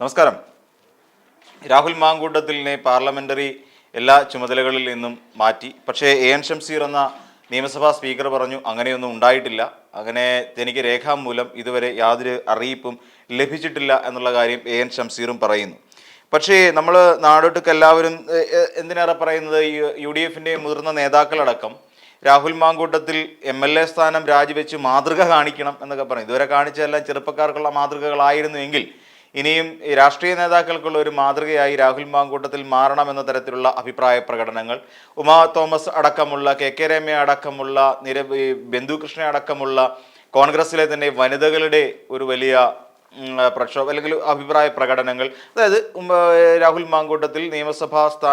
നമസ്കാരം. രാഹുൽ മാങ്കൂട്ടത്തിലിനെ പാർലമെന്ററി എല്ലാ ചുമതലകളിൽ നിന്നും മാറ്റി. പക്ഷേ എ എൻ ഷംസീർ എന്ന നിയമസഭാ സ്പീക്കർ പറഞ്ഞു അങ്ങനെയൊന്നും ഉണ്ടായിട്ടില്ല. അങ്ങനെ തനിക്ക് രേഖാമൂലം ഇതുവരെ യാതൊരു അറിയിപ്പും ലഭിച്ചിട്ടില്ല എന്നുള്ള കാര്യം എ എൻ ഷംസീറും പറയുന്നു. പക്ഷേ നമ്മൾ നാടോട്ടൊക്കെ എല്ലാവരും എന്തിനേറെ പറയുന്നത്? യു ഡി എഫിന്റെ മുതിർന്ന നേതാക്കളടക്കം Rahul Mankoottathil M L A സ്ഥാനം രാജിവെച്ച് മാതൃക കാണിക്കണം എന്നൊക്കെ പറയും. ഇതുവരെ കാണിച്ചതെല്ലാം ചെറുപ്പക്കാർക്കുള്ള മാതൃകകളായിരുന്നുവെങ്കിൽ ഇനിയും രാഷ്ട്രീയ നേതാക്കൾക്കുള്ള ഒരു മാതൃകയായി രാഹുൽ മാങ്കൂട്ടത്തിൽ മാറണമെന്ന തരത്തിലുള്ള അഭിപ്രായ പ്രകടനങ്ങൾ. ഉമാ തോമസ് അടക്കമുള്ള കെ കെ രമ അടക്കമുള്ള നിര ബന്ധുകൃഷ്ണ അടക്കമുള്ള കോൺഗ്രസിലെ തന്നെ വനിതകളുടെ ഒരു വലിയ പ്രക്ഷോഭം അല്ലെങ്കിൽ അഭിപ്രായ പ്രകടനങ്ങൾ. അതായത് രാഹുൽ മാങ്കൂട്ടത്തിൽ നിയമസഭാ സ്ഥാ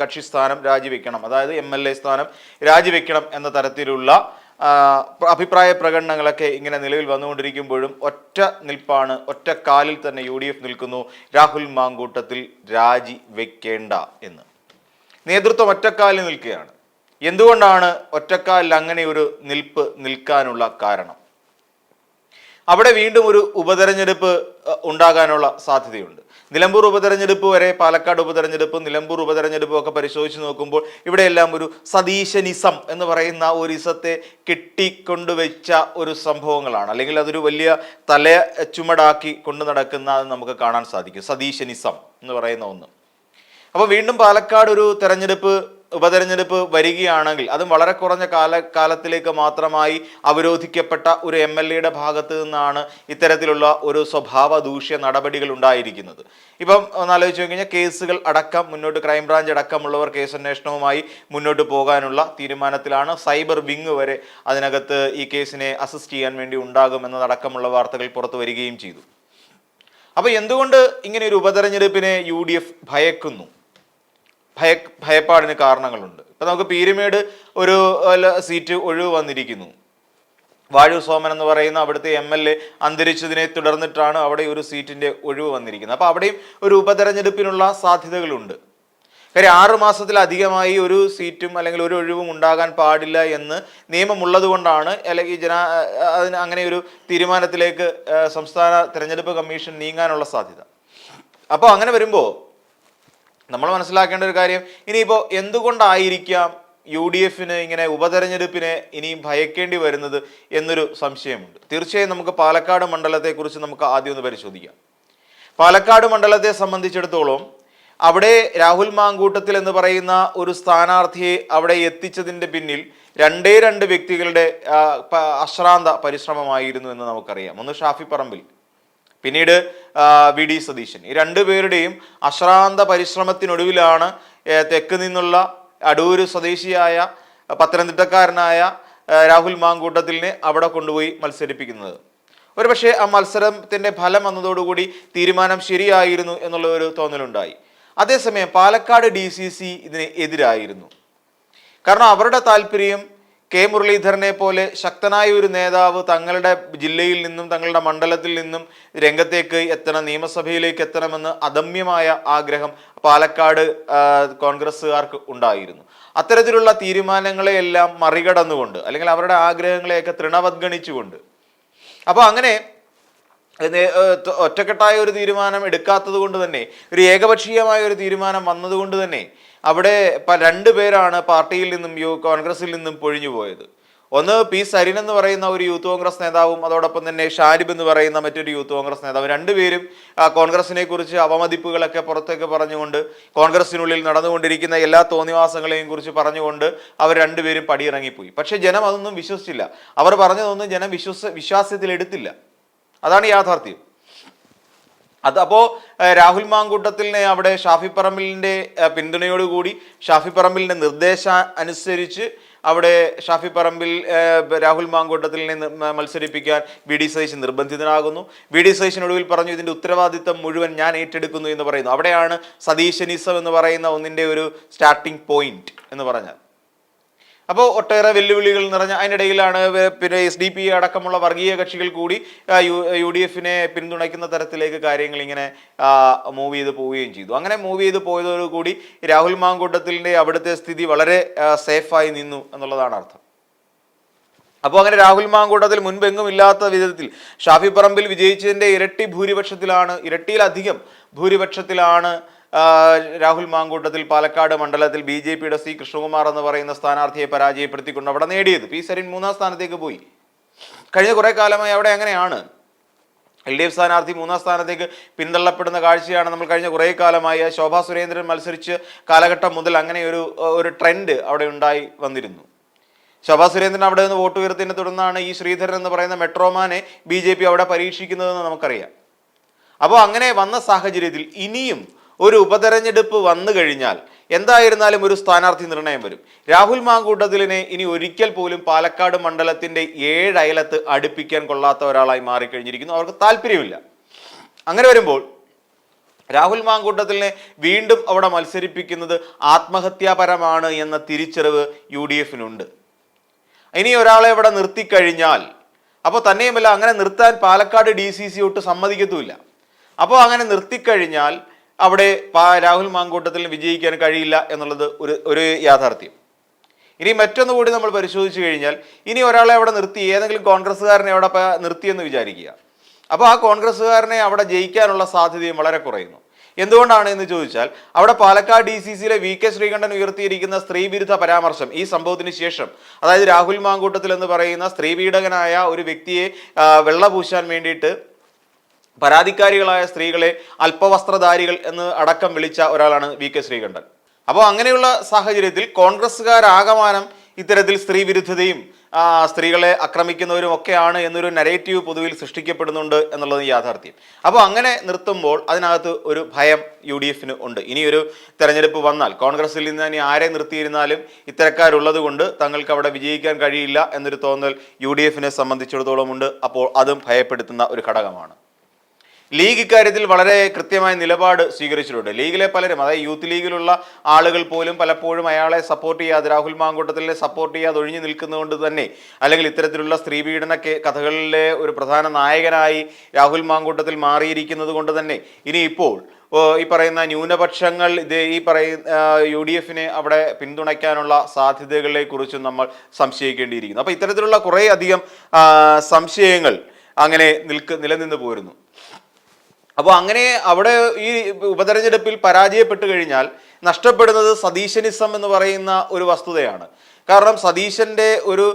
കക്ഷി സ്ഥാനം രാജിവെക്കണം. അതായത് എം എൽ എ സ്ഥാനം രാജിവെക്കണം എന്ന തരത്തിലുള്ള അഭിപ്രായ പ്രകടനങ്ങളൊക്കെ ഇങ്ങനെ നിലവിൽ വന്നുകൊണ്ടിരിക്കുമ്പോഴും ഒറ്റ നിൽപ്പാണ് ഒറ്റ കാലിൽ തന്നെ യു നിൽക്കുന്നു. രാഹുൽ മാങ്കൂട്ടത്തിൽ രാജി വെക്കേണ്ട എന്ന്. നേതൃത്വം ഒറ്റക്കാലിൽ നിൽക്കുകയാണ്. എന്തുകൊണ്ടാണ് ഒറ്റക്കാലിൽ അങ്ങനെ ഒരു നിൽപ്പ് നിൽക്കാനുള്ള കാരണം? അവിടെ വീണ്ടും ഒരു ഉപതെരഞ്ഞെടുപ്പ് ഉണ്ടാകാനുള്ള സാധ്യതയുണ്ട്. നിലമ്പൂർ ഉപതെരഞ്ഞെടുപ്പ് വരെ പാലക്കാട് ഉപതെരഞ്ഞെടുപ്പ് നിലമ്പൂർ ഉപതെരഞ്ഞെടുപ്പും ഒക്കെ പരിശോധിച്ച് നോക്കുമ്പോൾ ഇവിടെയെല്ലാം ഒരു സതീശനിസം എന്ന് പറയുന്ന ഒരു ഇസത്തെ കെട്ടിക്കൊണ്ടുവച്ച ഒരു സംഭവങ്ങളാണ്. അല്ലെങ്കിൽ അതൊരു വലിയ തല ചുമടാക്കി കൊണ്ടു നടക്കുന്ന നമുക്ക് കാണാൻ സാധിക്കും. സതീശനിസം എന്ന് പറയുന്ന ഒന്ന്. അപ്പോൾ വീണ്ടും പാലക്കാട് ഒരു തെരഞ്ഞെടുപ്പ് ഉപതെരഞ്ഞെടുപ്പ് വരികയാണെങ്കിൽ അതും വളരെ കുറഞ്ഞ കാല കാലത്തിലേക്ക് മാത്രമായി അവരോധിക്കപ്പെട്ട ഒരു എം എൽ എയുടെ ഭാഗത്ത് നിന്നാണ് ഇത്തരത്തിലുള്ള ഒരു സ്വഭാവ ദൂഷ്യ നടപടികൾ ഉണ്ടായിരിക്കുന്നത്. ഇപ്പം ഒന്ന് ആലോചിച്ച് നോക്കി കഴിഞ്ഞാൽ കേസുകൾ അടക്കം മുന്നോട്ട് ക്രൈംബ്രാഞ്ച് അടക്കമുള്ളവർ കേസ് അന്വേഷണവുമായി മുന്നോട്ട് പോകാനുള്ള തീരുമാനത്തിലാണ് സൈബർ വിങ് വരെ അതിനകത്ത് ഈ കേസിനെ അസിസ്റ്റ് ചെയ്യാൻ വേണ്ടി ഉണ്ടാകും എന്നതടക്കമുള്ള വാർത്തകൾ പുറത്തു വരികയും ചെയ്തു. അപ്പോൾ എന്തുകൊണ്ട് ഇങ്ങനെ ഒരു ഉപതെരഞ്ഞെടുപ്പിനെ യു ഡി എഫ് ഭയക്കുന്നു? ഭയ ഭയപ്പാടിന് കാരണങ്ങളുണ്ട്. ഇപ്പം നമുക്ക് പീരുമേട് ഒരു സീറ്റ് ഒഴിവ് വന്നിരിക്കുന്നു. വാഴു സോമൻ എന്ന് പറയുന്ന അവിടുത്തെ എം എൽ എ അന്തരിച്ചതിനെ തുടർന്നിട്ടാണ് അവിടെ ഒരു സീറ്റിന്റെ ഒഴിവ് വന്നിരിക്കുന്നത്. അപ്പോൾ അവിടെയും ഒരു ഉപതെരഞ്ഞെടുപ്പിനുള്ള സാധ്യതകളുണ്ട്. കാര്യം ആറു മാസത്തിലധികമായി ഒരു സീറ്റും അല്ലെങ്കിൽ ഒരു ഒഴിവും ഉണ്ടാകാൻ പാടില്ല എന്ന് നിയമമുള്ളത് കൊണ്ടാണ് അല്ലെങ്കിൽ ജന അതിന് അങ്ങനെ ഒരു തീരുമാനത്തിലേക്ക് സംസ്ഥാന തിരഞ്ഞെടുപ്പ് കമ്മീഷൻ നീങ്ങാനുള്ള സാധ്യത. അപ്പോൾ അങ്ങനെ വരുമ്പോൾ നമ്മൾ മനസ്സിലാക്കേണ്ട ഒരു കാര്യം ഇനിയിപ്പോൾ എന്തുകൊണ്ടായിരിക്കാം യു ഡി എഫിന് ഇങ്ങനെ ഉപതെരഞ്ഞെടുപ്പിനെ ഇനിയും ഭയക്കേണ്ടി വരുന്നത് എന്നൊരു സംശയമുണ്ട്. തീർച്ചയായും നമുക്ക് പാലക്കാട് മണ്ഡലത്തെക്കുറിച്ച് നമുക്ക് ആദ്യം ഒന്ന് പരിശോധിക്കാം. പാലക്കാട് മണ്ഡലത്തെ സംബന്ധിച്ചിടത്തോളം അവിടെ രാഹുൽ മാങ്കൂട്ടത്തിൽ എന്ന് പറയുന്ന ഒരു സ്ഥാനാർത്ഥിയെ അവിടെ എത്തിച്ചതിന്റെ പിന്നിൽ രണ്ടേ രണ്ട് വ്യക്തികളുടെ അശ്രാന്ത പരിശ്രമമായിരുന്നു എന്ന് നമുക്കറിയാം. ഒന്ന് ഷാഫി പറമ്പിൽ പിന്നീട് വി ഡി സതീശൻ. ഈ രണ്ടുപേരുടെയും അശ്രാന്ത പരിശ്രമത്തിനൊടുവിലാണ് തെക്ക് നിന്നുള്ള അടൂര് സ്വദേശിയായ പത്തനംതിട്ടക്കാരനായ രാഹുൽ മാങ്കൂട്ടത്തിലിനെ അവിടെ കൊണ്ടുപോയി മത്സരിപ്പിക്കുന്നത്. ഒരുപക്ഷെ ആ മത്സരത്തിന്റെ ഫലം വന്നതോടുകൂടി തീരുമാനം ശരിയായിരുന്നു എന്നുള്ള ഒരു തോന്നലുണ്ടായി. അതേസമയം പാലക്കാട് ഡി സി സി ഇതിന് എതിരായിരുന്നു. കാരണം അവരുടെ താല്പര്യം കെ മുരളീധരനെ പോലെ ശക്തനായ ഒരു നേതാവ് തങ്ങളുടെ ജില്ലയിൽ നിന്നും തങ്ങളുടെ മണ്ഡലത്തിൽ നിന്നും രംഗത്തേക്ക് എത്തണം നിയമസഭയിലേക്ക് എത്തണമെന്ന് അദമ്യമായ ആഗ്രഹം പാലക്കാട് കോൺഗ്രസ്സുകാർക്ക് ഉണ്ടായിരുന്നു. അത്തരത്തിലുള്ള തീരുമാനങ്ങളെയെല്ലാം മറികടന്നുകൊണ്ട് അല്ലെങ്കിൽ അവരുടെ ആഗ്രഹങ്ങളെയൊക്കെ തൃണവദ്ഗണിച്ചുകൊണ്ട് അപ്പോൾ അങ്ങനെ ഒറ്റക്കെട്ടായ ഒരു തീരുമാനം എടുക്കാത്തത് കൊണ്ട് തന്നെ ഒരു ഏകപക്ഷീയമായ ഒരു തീരുമാനം വന്നതുകൊണ്ട് തന്നെ അവിടെ രണ്ടു പേരാണ് പാർട്ടിയിൽ നിന്നും യു കോൺഗ്രസിൽ നിന്നും പൊഴിഞ്ഞു പോയത്. ഒന്ന് പി സരിൻ എന്ന് പറയുന്ന ഒരു യൂത്ത് കോൺഗ്രസ് നേതാവും അതോടൊപ്പം തന്നെ ഷാരിബ് എന്ന് പറയുന്ന മറ്റൊരു യൂത്ത് കോൺഗ്രസ് നേതാവ്. രണ്ടുപേരും കോൺഗ്രസിനെ കുറിച്ച് അവമതിപ്പുകളൊക്കെ പുറത്തേക്ക് പറഞ്ഞുകൊണ്ട് കോൺഗ്രസിനുള്ളിൽ നടന്നുകൊണ്ടിരിക്കുന്ന എല്ലാ തോന്നിവാസങ്ങളെയും കുറിച്ച് പറഞ്ഞുകൊണ്ട് അവർ രണ്ടുപേരും പടിയിറങ്ങിപ്പോയി. പക്ഷേ ജനം അതൊന്നും വിശ്വസിച്ചില്ല. അവർ പറഞ്ഞതൊന്നും ജനം വിശ്വസ വിശ്വാസത്തിൽ എടുത്തില്ല അതാണ് യാഥാർത്ഥ്യം. അപ്പോൾ രാഹുൽ മാങ്കൂട്ടത്തിലിനെ അവിടെ ഷാഫി പറമ്പിലിന്റെ ഏഹ്, പിന്തുണയോടുകൂടി ഷാഫി പറമ്പിലിന്റെ നിർദ്ദേശ അനുസരിച്ച് അവിടെ ഷാഫി പറമ്പിൽ രാഹുൽ മാങ്കൂട്ടത്തിലിനെ മത്സരിപ്പിക്കാൻ വി ഡി സതീശൻ നിർബന്ധിതനാകുന്നു. വി ഡി സതീശൻ ഒടുവിൽ പറഞ്ഞു ഇതിന്റെ ഉത്തരവാദിത്തം മുഴുവൻ ഞാൻ ഏറ്റെടുക്കുന്നു എന്ന് പറയുന്നു. അവിടെയാണ് സതീശനിസം എന്ന് പറയുന്ന ഒന്നിന്റെ ഒരു സ്റ്റാർട്ടിംഗ് പോയിന്റ് എന്ന് പറഞ്ഞാൽ അപ്പോൾ ഒട്ടേറെ വെല്ലുവിളികൾ നിറഞ്ഞ അതിനിടയിലാണ് പിന്നെ എസ് ഡി പി അടക്കമുള്ള വർഗീയ കക്ഷികൾ കൂടി യു ഡി എഫിനെ പിന്തുണയ്ക്കുന്ന തരത്തിലേക്ക് കാര്യങ്ങൾ ഇങ്ങനെ മൂവ് ചെയ്ത് പോവുകയും ചെയ്തു. അങ്ങനെ മൂവ് ചെയ്ത് പോയതോടുകൂടി രാഹുൽ മാങ്കൂട്ടത്തിന്റെ അവിടുത്തെ സ്ഥിതി വളരെ സേഫായി നിന്നു എന്നുള്ളതാണ് അർത്ഥം. അപ്പോൾ അങ്ങനെ രാഹുൽ മാങ്കൂട്ടത്തിൽ മുൻപെങ്ങും ഇല്ലാത്ത വിധത്തിൽ ഷാഫി പറമ്പിൽ വിജയിച്ചതിന്റെ ഇരട്ടി ഭൂരിപക്ഷത്തിലാണ് ഇരട്ടിയിലധികം ഭൂരിപക്ഷത്തിലാണ് രാഹുൽ മാങ്കൂട്ടത്തിൽ പാലക്കാട് മണ്ഡലത്തിൽ ബി ജെ പിയുടെ സി കൃഷ്ണകുമാർ എന്ന് പറയുന്ന സ്ഥാനാർത്ഥിയെ പരാജയപ്പെടുത്തിക്കൊണ്ട് അവിടെ നേടിയത്. പി സരിൻ മൂന്നാം സ്ഥാനത്തേക്ക് പോയി. കഴിഞ്ഞ കുറേ കാലമായി അവിടെ അങ്ങനെയാണ് എൽ ഡി എഫ് സ്ഥാനാർത്ഥി മൂന്നാം സ്ഥാനത്തേക്ക് പിന്തള്ളപ്പെടുന്ന കാഴ്ചയാണ് നമ്മൾ കഴിഞ്ഞ കുറേ കാലമായി ശോഭാ സുരേന്ദ്രൻ മത്സരിച്ച് കാലഘട്ടം മുതൽ അങ്ങനെ ഒരു ഒരു ട്രെൻഡ് അവിടെ ഉണ്ടായി വന്നിരുന്നു. ശോഭാ സുരേന്ദ്രൻ അവിടെ നിന്ന് വോട്ട് ഉയർത്തിനെ തുടർന്നാണ് ഈ ശ്രീധരൻ എന്ന് പറയുന്ന മെട്രോമാനെ ബി ജെ പി അവിടെ പരീക്ഷിക്കുന്നതെന്ന് നമുക്കറിയാം. അപ്പോൾ അങ്ങനെ വന്ന സാഹചര്യത്തിൽ ഇനിയും ഒരു ഉപതെരഞ്ഞെടുപ്പ് വന്നു കഴിഞ്ഞാൽ എന്തായിരുന്നാലും ഒരു സ്ഥാനാർത്ഥി നിർണയം വരും. രാഹുൽ മാങ്കൂട്ടത്തിലിനെ ഇനി ഒരിക്കൽ പോലും പാലക്കാട് മണ്ഡലത്തിന്റെ ഏഴ് അയലത്ത് അടുപ്പിക്കാൻ കൊള്ളാത്ത ഒരാളായി മാറിക്കഴിഞ്ഞിരിക്കുന്നു. അവർക്ക് താല്പര്യമില്ല. അങ്ങനെ വരുമ്പോൾ രാഹുൽ മാങ്കൂട്ടത്തിലിനെ വീണ്ടും അവിടെ മത്സരിപ്പിക്കുന്നത് ആത്മഹത്യാപരമാണ് എന്ന തിരിച്ചറിവ് യു ഡി എഫിനുണ്ട് ഇനി ഒരാളെ ഇവിടെ നിർത്തിക്കഴിഞ്ഞാൽ അപ്പോൾ തന്നെയുമല്ല അങ്ങനെ നിർത്താൻ പാലക്കാട് ഡി സി സി ഒട്ട് സമ്മതിക്കത്തുമില്ല. അപ്പോൾ അങ്ങനെ നിർത്തിക്കഴിഞ്ഞാൽ അവിടെ രാഹുൽ മാങ്കൂട്ടത്തിൽ വിജയിക്കാൻ കഴിയില്ല എന്നുള്ളത് ഒരു ഒരു യാഥാർത്ഥ്യം. ഇനി മറ്റൊന്ന് കൂടി നമ്മൾ പരിശോധിച്ചു കഴിഞ്ഞാൽ ഇനി ഒരാളെ അവിടെ നിർത്തി ഏതെങ്കിലും കോൺഗ്രസ്സുകാരനെ അവിടെ നിർത്തിയെന്ന് വിചാരിക്കുക. അപ്പോൾ ആ കോൺഗ്രസ്സുകാരനെ അവിടെ ജയിക്കാനുള്ള സാധ്യതയും വളരെ കുറയുന്നു. എന്തുകൊണ്ടാണ് എന്ന് ചോദിച്ചാൽ അവിടെ പാലക്കാട് ഡി സി സിയിലെ വി കെ ശ്രീകണ്ഠൻ ഉയർത്തിയിരിക്കുന്ന സ്ത്രീവിരുദ്ധ പരാമർശം ഈ സംഭവത്തിന് ശേഷം അതായത് രാഹുൽ മാങ്കൂട്ടത്തിൽ എന്ന് പറയുന്ന സ്ത്രീ സ്ത്രീപീഡകനായ ഒരു വ്യക്തിയെ വെള്ള പൂശാൻ വേണ്ടിയിട്ട് പരാതിക്കാരികളായ സ്ത്രീകളെ അല്പവസ്ത്രധാരികൾ എന്ന് അടക്കം വിളിച്ച ഒരാളാണ് വി കെ ശ്രീകണ്ഠൻ. അപ്പോൾ അങ്ങനെയുള്ള സാഹചര്യത്തിൽ കോൺഗ്രസ്സുകാരാകമാനം ഇത്തരത്തിൽ സ്ത്രീ വിരുദ്ധതയും സ്ത്രീകളെ ആക്രമിക്കുന്നവരും ഒക്കെയാണ് എന്നൊരു നരേറ്റീവ് പൊതുവിൽ സൃഷ്ടിക്കപ്പെടുന്നുണ്ട് എന്നുള്ളത് യാഥാർത്ഥ്യം. അപ്പോൾ അങ്ങനെ നിർത്തുമ്പോൾ അതിനകത്ത് ഒരു ഭയം യു ഡി എഫിന് ഉണ്ട്. ഇനിയൊരു തെരഞ്ഞെടുപ്പ് വന്നാൽ കോൺഗ്രസിൽ നിന്ന് ഇനി ആരെ നിർത്തിയിരുന്നാലും ഇത്തരക്കാരുള്ളത് കൊണ്ട് തങ്ങൾക്ക് അവിടെ വിജയിക്കാൻ കഴിയില്ല എന്നൊരു തോന്നൽ യു ഡി എഫിനെ സംബന്ധിച്ചിടത്തോളം ഉണ്ട്. അപ്പോൾ അതും ഭയപ്പെടുത്തുന്ന ഒരു ഘടകമാണ്. ലീഗ് ഇക്കാര്യത്തിൽ വളരെ കൃത്യമായ നിലപാട് സ്വീകരിച്ചിട്ടുണ്ട്. ലീഗിലെ പലരും അതായത് യൂത്ത് ലീഗിലുള്ള ആളുകൾ പോലും പലപ്പോഴും അയാളെ സപ്പോർട്ട് ചെയ്യാതെ രാഹുൽ മാങ്കൂട്ടത്തിലെ സപ്പോർട്ട് ചെയ്യാതെ ഒഴിഞ്ഞു നിൽക്കുന്നതുകൊണ്ട് തന്നെ അല്ലെങ്കിൽ ഇത്തരത്തിലുള്ള സ്ത്രീപീഡന കഥകളിലെ ഒരു പ്രധാന നായകനായി രാഹുൽ മാങ്കൂട്ടത്തിൽ മാറിയിരിക്കുന്നത് കൊണ്ട് തന്നെ ഇപ്പോൾ ഈ പറയുന്ന ന്യൂനപക്ഷങ്ങൾ ഇത് ഈ പറയുന്ന യു ഡി എഫിനെ അവിടെ പിന്തുണയ്ക്കാനുള്ള സാധ്യതകളെ കുറിച്ചും നമ്മൾ സംശയിക്കേണ്ടിയിരിക്കുന്നു. അപ്പോൾ ഇത്തരത്തിലുള്ള കുറേ അധികം സംശയങ്ങൾ അങ്ങനെ നിൽക്ക് നിലനിന്ന് പോരുന്നു. അപ്പോൾ അങ്ങനെ അവിടെ ഈ ഉപതെരഞ്ഞെടുപ്പിൽ പരാജയപ്പെട്ടു കഴിഞ്ഞാൽ നഷ്ടപ്പെടുന്നത് സതീശനിസം എന്ന് പറയുന്ന ഒരു വസ്തുതയാണ്. കാരണം സതീശന്റെ ഒരു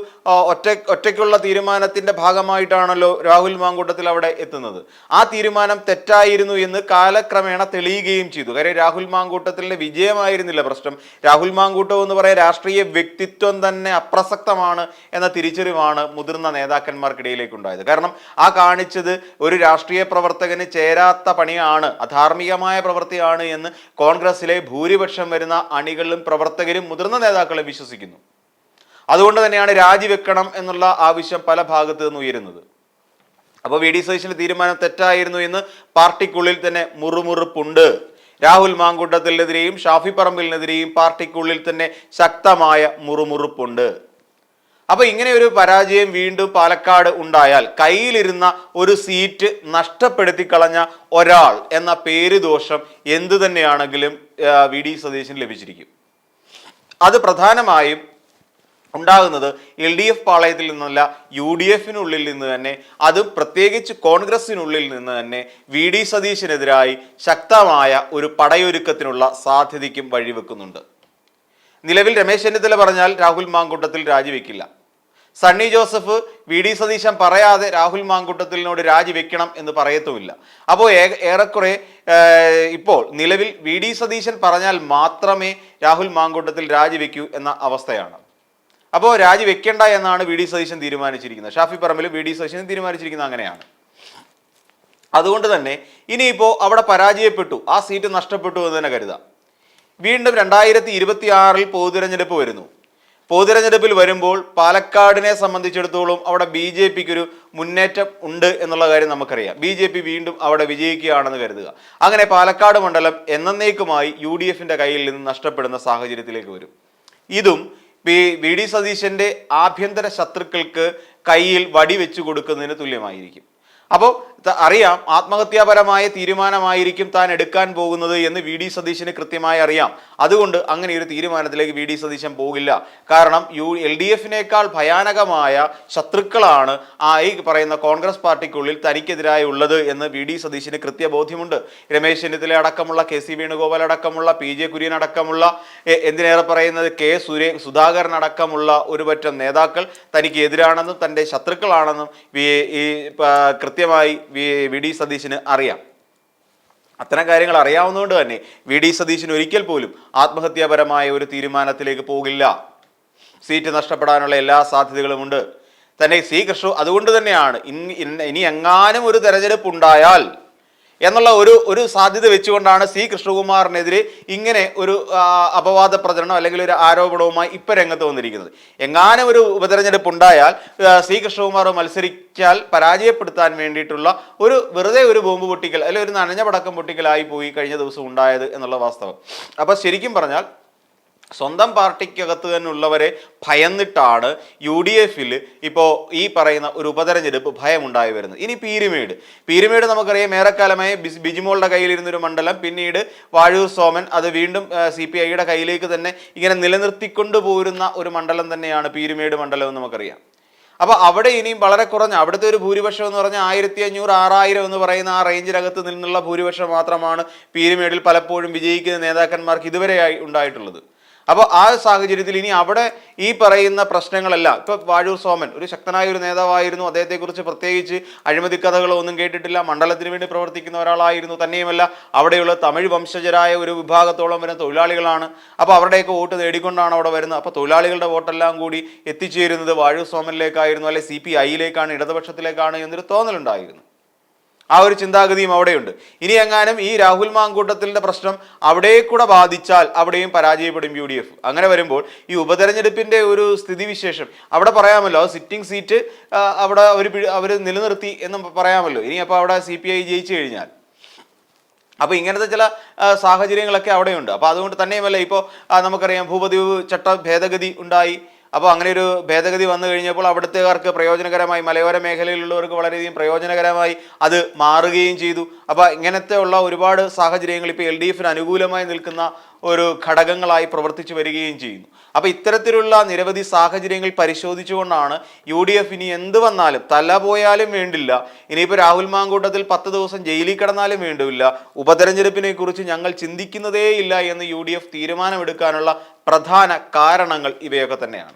ഒറ്റ ഒറ്റയ്ക്കുള്ള തീരുമാനത്തിന്റെ ഭാഗമായിട്ടാണല്ലോ രാഹുൽ മാങ്കൂട്ടത്തിൽ അവിടെ എത്തുന്നത്. ആ തീരുമാനം തെറ്റായിരുന്നു എന്ന് കാലക്രമേണ തെളിയുകയും ചെയ്തു. കാര്യം രാഹുൽ മാങ്കൂട്ടത്തിലെ വിജയമായിരുന്നില്ല പ്രശ്നം. രാഹുൽ മാങ്കൂട്ടം എന്ന് പറയാൻ രാഷ്ട്രീയ വ്യക്തിത്വം തന്നെ അപ്രസക്തമാണ് എന്ന തിരിച്ചറിവാണ് മുതിർന്ന നേതാക്കന്മാർക്കിടയിലേക്കുണ്ടായത്. കാരണം ആ കാണിച്ചത് ഒരു രാഷ്ട്രീയ പ്രവർത്തകന് ചേരാത്ത പണിയാണ് അധാർമികമായ പ്രവൃത്തിയാണ് എന്ന് കോൺഗ്രസിലെ ഭൂരിപക്ഷം വരുന്ന അണികളും പ്രവർത്തകരും മുതിർന്ന നേതാക്കളും വിശ്വസിക്കുന്നു. അതുകൊണ്ട് തന്നെയാണ് രാജിവെക്കണം എന്നുള്ള ആവശ്യം പല ഭാഗത്തു നിന്ന് ഉയരുന്നത്. അപ്പോൾ വി ഡി സതീശന്റെ തീരുമാനം തെറ്റായിരുന്നു എന്ന് പാർട്ടിക്കുള്ളിൽ തന്നെ മുറുമുറുപ്പുണ്ട്. രാഹുൽ മാങ്കുട്ടത്തിനെതിരെയും ഷാഫി പറമ്പിലിനെതിരെയും പാർട്ടിക്കുള്ളിൽ തന്നെ ശക്തമായ മുറുമുറുപ്പുണ്ട്. അപ്പൊ ഇങ്ങനെ ഒരു പരാജയം വീണ്ടും പാലക്കാട് ഉണ്ടായാൽ കയ്യിലിരുന്ന ഒരു സീറ്റ് നഷ്ടപ്പെടുത്തി കളഞ്ഞ ഒരാൾ എന്ന പേര് ദോഷം എന്തു തന്നെയാണെങ്കിലും വി ഡി സതീശന് ലഭിച്ചിരിക്കും. അത് പ്രധാനമായും ഉണ്ടാകുന്നത് എൽ ഡി എഫ് പാളയത്തിൽ നിന്നല്ല യു ഡി എഫിനുള്ളിൽ നിന്ന് തന്നെ അത് പ്രത്യേകിച്ച് കോൺഗ്രസിനുള്ളിൽ നിന്ന് തന്നെ വി ഡി സതീശിനെതിരായി ശക്തമായ ഒരു പടയൊരുക്കത്തിനുള്ള സാധ്യതയ്ക്കും വഴിവെക്കുന്നുണ്ട്. നിലവിൽ രമേശ് ചെന്നിത്തല പറഞ്ഞാൽ രാഹുൽ മാങ്കൂട്ടത്തിൽ രാജിവെക്കില്ല. സണ്ണി ജോസഫ് വി ഡി സതീശൻ പറയാതെ രാഹുൽ മാങ്കൂട്ടത്തിനോട് രാജിവെക്കണം എന്ന് പറയത്തുമില്ല. അപ്പോൾ ഏറെക്കുറെ ഇപ്പോൾ നിലവിൽ വി ഡി സതീശൻ പറഞ്ഞാൽ മാത്രമേ രാഹുൽ മാങ്കൂട്ടത്തിൽ രാജിവെക്കൂ എന്ന അവസ്ഥയാണ്. അപ്പോൾ രാജിവെക്കേണ്ട എന്നാണ് വി ഡി സതീശൻ തീരുമാനിച്ചിരിക്കുന്നത്. ഷാഫി പറമ്പിൽ വി ഡി സതീശൻ തീരുമാനിച്ചിരിക്കുന്നത് അങ്ങനെയാണ്. അതുകൊണ്ട് തന്നെ ഇനിയിപ്പോൾ അവിടെ പരാജയപ്പെട്ടു. ആ സീറ്റ് നഷ്ടപ്പെട്ടു എന്ന് തന്നെ കരുതാം. വീണ്ടും രണ്ടായിരത്തി ഇരുപത്തി ആറിൽ പൊതുതിരഞ്ഞെടുപ്പ് വരുന്നു. പൊതുതിരഞ്ഞെടുപ്പിൽ വരുമ്പോൾ പാലക്കാടിനെ സംബന്ധിച്ചിടത്തോളം അവിടെ ബി ജെ പിക്ക് ഒരു മുന്നേറ്റം ഉണ്ട് എന്നുള്ള കാര്യം നമുക്കറിയാം. ബി ജെ പി വീണ്ടും അവിടെ വിജയിക്കുകയാണെന്ന് കരുതുക. അങ്ങനെ പാലക്കാട് മണ്ഡലം എന്നേക്കുമായി യു ഡി എഫിന്റെ കയ്യിൽ നിന്ന് നഷ്ടപ്പെടുന്ന സാഹചര്യത്തിലേക്ക് വരും. ഇതും വി വി ഡി സതീശന്റെ ആഭ്യന്തര ശത്രുക്കൾക്ക് കയ്യിൽ വടി വെച്ചു കൊടുക്കുന്നതിന് തുല്യമായിരിക്കും. അപ്പോൾ അറിയാം ആത്മഹത്യാപരമായ തീരുമാനമായിരിക്കും താൻ എടുക്കാൻ പോകുന്നത് എന്ന് വി ഡി സതീശന് കൃത്യമായി അറിയാം. അതുകൊണ്ട് അങ്ങനെ ഒരു തീരുമാനത്തിലേക്ക് വി ഡി സതീശൻ പോകില്ല. കാരണം യു എൽ ഡി എഫിനേക്കാൾ ഭയാനകമായ ശത്രുക്കളാണ് ആ ഈ പറയുന്ന കോൺഗ്രസ് പാർട്ടിക്കുള്ളിൽ തനിക്കെതിരായി ഉള്ളത് എന്ന് വി ഡി സതീശന് കൃത്യബോധ്യമുണ്ട്. രമേശ് ചെന്നിത്തല അടക്കമുള്ള കെ സി വേണുഗോപാൽ അടക്കമുള്ള പി ജെ കുര്യൻ അടക്കമുള്ള എന്തിനേറെ പറയുന്നത് കെ സുരേ സുധാകരൻ അടക്കമുള്ള ഒരു പറ്റം നേതാക്കൾ തനിക്ക് എതിരാണെന്നും തന്റെ ശത്രുക്കളാണെന്നും ഈ പ- കൃത്യമായി വി ഡി സതീശന് അറിയാം. അത്തരം കാര്യങ്ങൾ അറിയാവുന്നതുകൊണ്ട് തന്നെ വി ഡി സതീശിന് ഒരിക്കൽ പോലും ആത്മഹത്യാപരമായ ഒരു തീരുമാനത്തിലേക്ക് പോകില്ല. സീറ്റ് നഷ്ടപ്പെടാനുള്ള എല്ലാ സാധ്യതകളുമുണ്ട് തന്നെ സി കൃഷ്ണു അതുകൊണ്ട് തന്നെയാണ് ഇനി എങ്ങാനും ഒരു തെരഞ്ഞെടുപ്പ് ഉണ്ടായാൽ എന്നുള്ള ഒരു ഒരു സാധ്യത വെച്ചുകൊണ്ടാണ് സി കൃഷ്ണകുമാറിനെതിരെ ഇങ്ങനെ ഒരു അപവാദ പ്രചരണം അല്ലെങ്കിൽ ഒരു ആരോപണവുമായി ഇപ്പൊ രംഗത്ത് വന്നിരിക്കുന്നത്. എങ്ങാനും ഒരു ഉപതെരഞ്ഞെടുപ്പ് ഉണ്ടായാൽ സി കൃഷ്ണകുമാർ മത്സരിച്ചാൽ പരാജയപ്പെടുത്താൻ വേണ്ടിയിട്ടുള്ള ഒരു വെറുതെ ഒരു ബോംബ് പൊട്ടിക്കൽ അല്ലെങ്കിൽ ഒരു നനഞ്ഞ പടക്കം പൊട്ടിക്കലായി പോയി കഴിഞ്ഞ ദിവസം ഉണ്ടായത് എന്നുള്ള വാസ്തവം. അപ്പോൾ ശരിക്കും പറഞ്ഞാൽ സ്വന്തം പാർട്ടിക്കകത്ത് തന്നെ ഉള്ളവരെ ഭയന്നിട്ടാണ് യു ഡി എഫിൽ ഇപ്പോൾ ഈ പറയുന്ന ഒരു ഉപതെരഞ്ഞെടുപ്പ് ഭയമുണ്ടായി വരുന്നത്. ഇനി പീരുമേട്. പീരുമേട് നമുക്കറിയാം ഏറെക്കാലമായി ബിസ്- ബിജിമോളുടെ കയ്യിലിരുന്നൊരു മണ്ഡലം. പിന്നീട് വാഴൂർ സോമൻ അത് വീണ്ടും സി പി ഐയുടെ കയ്യിലേക്ക് തന്നെ ഇങ്ങനെ നിലനിർത്തിക്കൊണ്ടു പോരുന്ന ഒരു മണ്ഡലം തന്നെയാണ് പീരുമേട് മണ്ഡലം എന്ന് നമുക്കറിയാം. അപ്പോൾ അവിടെ ഇനിയും വളരെ കുറഞ്ഞ അവിടുത്തെ ഒരു ഭൂരിപക്ഷം എന്ന് പറഞ്ഞാൽ ആയിരത്തി അഞ്ഞൂറ് ആറായിരം എന്ന് പറയുന്ന ആ റേഞ്ചിനകത്ത് നിന്നുള്ള ഭൂരിപക്ഷം മാത്രമാണ് പീരുമേടിൽ പലപ്പോഴും വിജയിക്കുന്ന നേതാക്കന്മാർക്ക് ഇതുവരെയായി ഉണ്ടായിട്ടുള്ളത്. അപ്പോൾ ആ സാഹചര്യത്തിൽ ഇനി അവിടെ ഈ പറയുന്ന പ്രശ്നങ്ങളല്ല. ഇപ്പോൾ വാഴൂർ സോമൻ ഒരു ശക്തനായ ഒരു നേതാവായിരുന്നു. അദ്ദേഹത്തെക്കുറിച്ച് പ്രത്യേകിച്ച് അഴിമതി കഥകളൊന്നും കേട്ടിട്ടില്ല. മണ്ഡലത്തിന് വേണ്ടി പ്രവർത്തിക്കുന്ന ഒരാളായിരുന്നു. തന്നെയുമല്ല അവിടെയുള്ള തമിഴ് വംശജരായ ഒരു വിഭാഗത്തോളം വരുന്ന തൊഴിലാളികളാണ്. അപ്പോൾ അവരുടെയൊക്കെ വോട്ട് നേടിക്കൊണ്ടാണ് അവിടെ വരുന്നത്. അപ്പോൾ തൊഴിലാളികളുടെ വോട്ടെല്ലാം കൂടി എത്തിച്ചേരുന്നത് വാഴൂർ സോമനിലേക്കായിരുന്നു അല്ലെ സി പി ഐയിലേക്കാണ് ഇടതുപക്ഷത്തിലേക്കാണ് എന്നൊരു തോന്നലുണ്ടായിരുന്നു. ആ ഒരു ചിന്താഗതിയും അവിടെയുണ്ട്. ഇനി എങ്ങാനും ഈ രാഹുൽ മാങ്കൂട്ടത്തിന്റെ പ്രശ്നം അവിടെ കൂടെ ബാധിച്ചാൽ അവിടെയും പരാജയപ്പെടും യു ഡി എഫ്. അങ്ങനെ വരുമ്പോൾ ഈ ഉപതെരഞ്ഞെടുപ്പിന്റെ ഒരു സ്ഥിതിവിശേഷം അവിടെ പറയാമല്ലോ സിറ്റിംഗ് സീറ്റ് അവിടെ അവർ അവർ നിലനിർത്തി എന്ന് പറയാമല്ലോ. ഇനി അപ്പോൾ അവിടെ സി പി ഐ ജയിച്ചു കഴിഞ്ഞാൽ. അപ്പോൾ ഇങ്ങനത്തെ ചില സാഹചര്യങ്ങളൊക്കെ അവിടെയുണ്ട്. അപ്പോൾ അതുകൊണ്ട് തന്നെയുമല്ല ഇപ്പോൾ നമുക്കറിയാം ഭൂപതി ചട്ട ഭേദഗതി ഉണ്ടായി. അപ്പോൾ അങ്ങനെ ഒരു ഭേദഗതി വന്നു കഴിഞ്ഞപ്പോൾ അവിടുത്തെക്കാർക്ക് പ്രയോജനകരമായി മലയോര മേഖലയിലുള്ളവർക്ക് വളരെയധികം പ്രയോജനകരമായി അത് മാറുകയും ചെയ്തു. അപ്പോൾ ഇങ്ങനത്തെ ഉള്ള ഒരുപാട് സാഹചര്യങ്ങൾ ഇപ്പോൾ എൽ ഡി എഫിന് അനുകൂലമായി നിൽക്കുന്ന ഒരു ഘടകങ്ങളായി പ്രവർത്തിച്ചു വരികയും ചെയ്യുന്നു. അപ്പോൾ ഇത്തരത്തിലുള്ള നിരവധി സാഹചര്യങ്ങൾ പരിശോധിച്ചുകൊണ്ടാണ് യു ഡി എഫ് ഇനി എന്ത് വന്നാലും തല പോയാലും വേണ്ടില്ല. ഇനിയിപ്പോൾ രാഹുൽ മാങ്കൂട്ടത്തിൽ പത്ത് ദിവസം ജയിലിൽ കിടന്നാലും വേണ്ടില്ല. ഉപതെരഞ്ഞെടുപ്പിനെ കുറിച്ച് ഞങ്ങൾ ചിന്തിക്കുന്നതേയില്ല എന്ന് യു ഡി എഫ് തീരുമാനമെടുക്കാനുള്ള പ്രധാന കാരണങ്ങൾ ഇവയൊക്കെ തന്നെയാണ്.